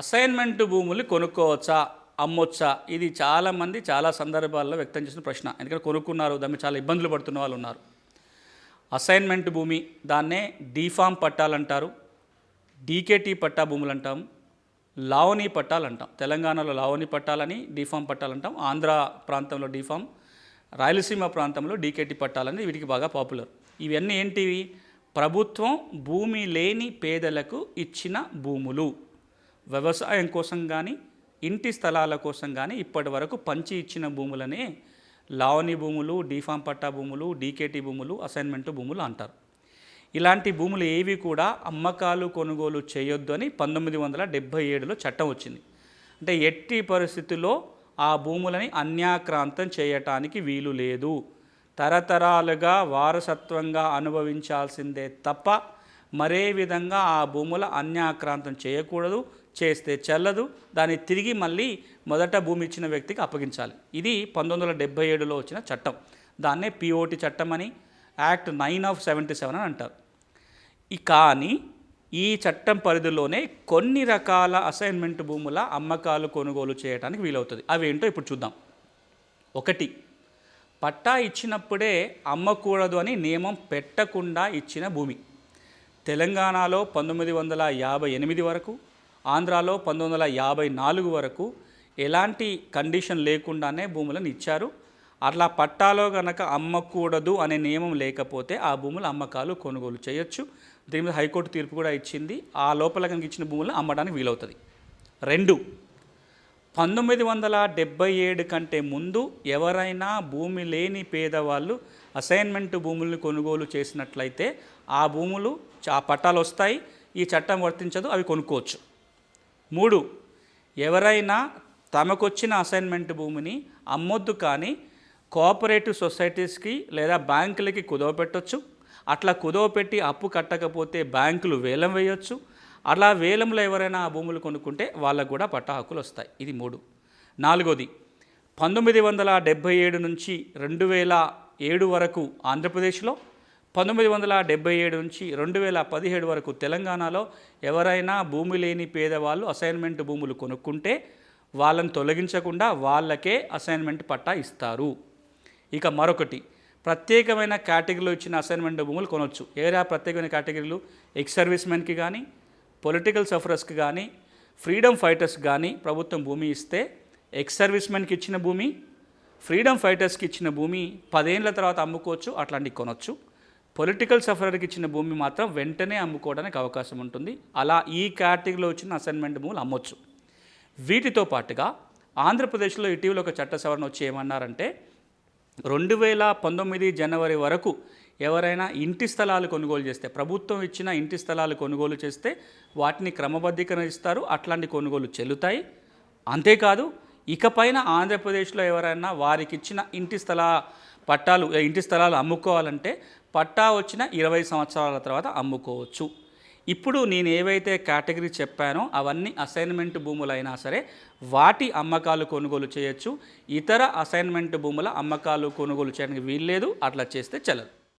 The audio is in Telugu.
అసైన్మెంట్ భూములు కొనుక్కోవచ్చా అమ్మొచ్చా? ఇది చాలామంది చాలా సందర్భాల్లో వ్యక్తం చేసిన ప్రశ్న. ఎందుకంటే కొనుక్కున్నారు దాన్ని చాలా ఇబ్బందులు పడుతున్న వాళ్ళు ఉన్నారు. అసైన్మెంట్ భూమి దాన్నే డీఫామ్ పట్టాలంటారు డీకేటీ పట్టా భూములు అంటాం లావణి పట్టాలు అంటాం. తెలంగాణలో లావణి పట్టాలని డీఫామ్ పట్టాలంటాం ఆంధ్ర ప్రాంతంలో డీఫామ్ రాయలసీమ ప్రాంతంలో డీకేటీ పట్టాలని వీటికి బాగా పాపులర్. ఇవన్నీ ఏంటివి? ప్రభుత్వం భూమి లేని పేదలకు ఇచ్చిన భూములు. వ్యవసాయం కోసం కానీ ఇంటి స్థలాల కోసం కానీ ఇప్పటి వరకు పంచి ఇచ్చిన భూములనే లావణి భూములు డీఫామ్ పట్టా భూములు డీకేటీ భూములు అసైన్మెంట్ భూములు అంటారు. ఇలాంటి భూములు ఏవి కూడా అమ్మకాలు కొనుగోలు చేయొద్దు అని పంతొమ్మిది వందల డెబ్భై ఏడులో చట్టం వచ్చింది. అంటే ఎట్టి పరిస్థితుల్లో ఆ భూములని అన్యాక్రాంతం చేయటానికి వీలు లేదు. తరతరాలుగా వారసత్వంగా అనుభవించాల్సిందే తప్ప మరే విధంగా ఆ భూముల అన్యాక్రాంతం చేయకూడదు చేస్తే చెల్లదు దాన్ని తిరిగి మళ్ళీ మొదట భూమి ఇచ్చిన వ్యక్తికి అప్పగించాలి. ఇది పంతొమ్మిది వందల డెబ్బై ఏడులో వచ్చిన చట్టం. దాన్నే పిఓటి చట్టం అని act nine of seventy seven అని అంటారు. ఈ కానీ ఈ చట్టం పరిధిలోనే కొన్ని రకాల అసైన్మెంట్ భూముల అమ్మకాలు కొనుగోలు చేయడానికి వీలవుతుంది. అవి ఏంటో ఇప్పుడు చూద్దాం. ఒకటి పట్టా ఇచ్చినప్పుడే అమ్మకూడదు అని నియమం పెట్టకుండా ఇచ్చిన భూమి. తెలంగాణలో పంతొమ్మిది వందల యాభై ఎనిమిది వరకు ఆంధ్రాలో పంతొమ్మిది వందల యాభై నాలుగు వరకు ఎలాంటి కండిషన్ లేకుండానే భూములను ఇచ్చారు. అట్లా పట్టాలో గనక అమ్మకూడదు అనే నియమం లేకపోతే ఆ భూముల అమ్మకాలు కొనుగోలు చేయొచ్చు. దీని మీద హైకోర్టు తీర్పు కూడా ఇచ్చింది. ఆ లోపల కనుక ఇచ్చిన భూములను అమ్మడానికి వీలవుతుంది. రెండు పంతొమ్మిది వందల డెబ్బై ఏడు కంటే ముందు ఎవరైనా భూమి లేని పేదవాళ్ళు అసైన్మెంట్ భూములను కొనుగోలు చేసినట్లయితే ఆ భూములు ఆ పట్టాలు వస్తాయి ఈ చట్టం వర్తించదు అవి కొనుక్కోవచ్చు. మూడు ఎవరైనా తమకొచ్చిన అసైన్మెంట్ భూమిని అమ్మొద్దు కానీ కోఆపరేటివ్ సొసైటీస్కి లేదా బ్యాంకులకి కుదవ పెట్టొచ్చు. అట్లా కుదవ పెట్టి అప్పు కట్టకపోతే బ్యాంకులు వేలం వేయొచ్చు. అలా వేలంలో ఎవరైనా ఆ భూములు కొనుక్కుంటే వాళ్ళకు కూడా పట్టా హక్కులు వస్తాయి. ఇది మూడు. నాలుగోది పంతొమ్మిది వందల డెబ్భై ఏడు నుంచి రెండు వేల ఏడు వరకు ఆంధ్రప్రదేశ్లో పంతొమ్మిది వందల డెబ్బై ఏడు నుంచి రెండు వేల పదిహేడు వరకు తెలంగాణలో ఎవరైనా భూమి లేని పేదవాళ్ళు అసైన్మెంట్ భూములు కొనుక్కుంటే వాళ్ళని తొలగించకుండా వాళ్ళకే అసైన్మెంట్ పట్టా ఇస్తారు. ఇక మరొకటి ప్రత్యేకమైన కేటగిరీలో ఇచ్చిన అసైన్మెంట్ భూములు కొనవచ్చు ఏరా ప్రత్యేకమైన కేటగిరీలు? ఎక్స్ సర్వీస్మెన్కి కానీ పొలిటికల్ సఫరర్స్కి కానీ ఫ్రీడమ్ ఫైటర్స్కి కానీ ప్రభుత్వం భూమి ఇస్తే ఎక్స్ సర్వీస్మెన్కి ఇచ్చిన భూమి ఫ్రీడమ్ ఫైటర్స్కి ఇచ్చిన భూమి పదేళ్ళ తర్వాత అమ్ముకోవచ్చు అట్లాంటివి కొనవచ్చు పొలిటికల్ సఫరర్కి ఇచ్చిన భూమి మాత్రం వెంటనే అమ్ముకోవడానికి అవకాశం ఉంటుంది. అలా ఈ కేటగిరీలో వచ్చిన అసైన్మెంట్ భూములు అమ్మొచ్చు. వీటితో పాటుగా ఆంధ్రప్రదేశ్లో ఇటీవల ఒక చట్ట సవరణ వచ్చి ఏమన్నారంటే రెండు వేల పంతొమ్మిది జనవరి వరకు ఎవరైనా ఇంటి స్థలాలు కొనుగోలు చేస్తే ప్రభుత్వం ఇచ్చిన ఇంటి స్థలాలు కొనుగోలు చేస్తే వాటిని క్రమబద్ధీకరణ ఇస్తారు అట్లాంటి కొనుగోలు చెల్లుతాయి. అంతేకాదు ఇకపైన ఆంధ్రప్రదేశ్లో ఎవరైనా వారికి ఇచ్చిన ఇంటి స్థల పట్టాలు ఇంటి స్థలాలు అమ్ముకోవాలంటే పట్టా వచ్చిన ఇరవై సంవత్సరాల తర్వాత అమ్ముకోవచ్చు. ఇప్పుడు నేను ఏవైతే కేటగిరీ చెప్పానో అవన్నీ అసైన్మెంట్ భూములు అయినా సరే వాటి అమ్మకాలు కొనుగోలు చేయొచ్చు. ఇతర అసైన్మెంట్ భూముల అమ్మకాలు కొనుగోలు చేయడానికి వీల్లేదు. అట్లా చేస్తే చెల్లదు.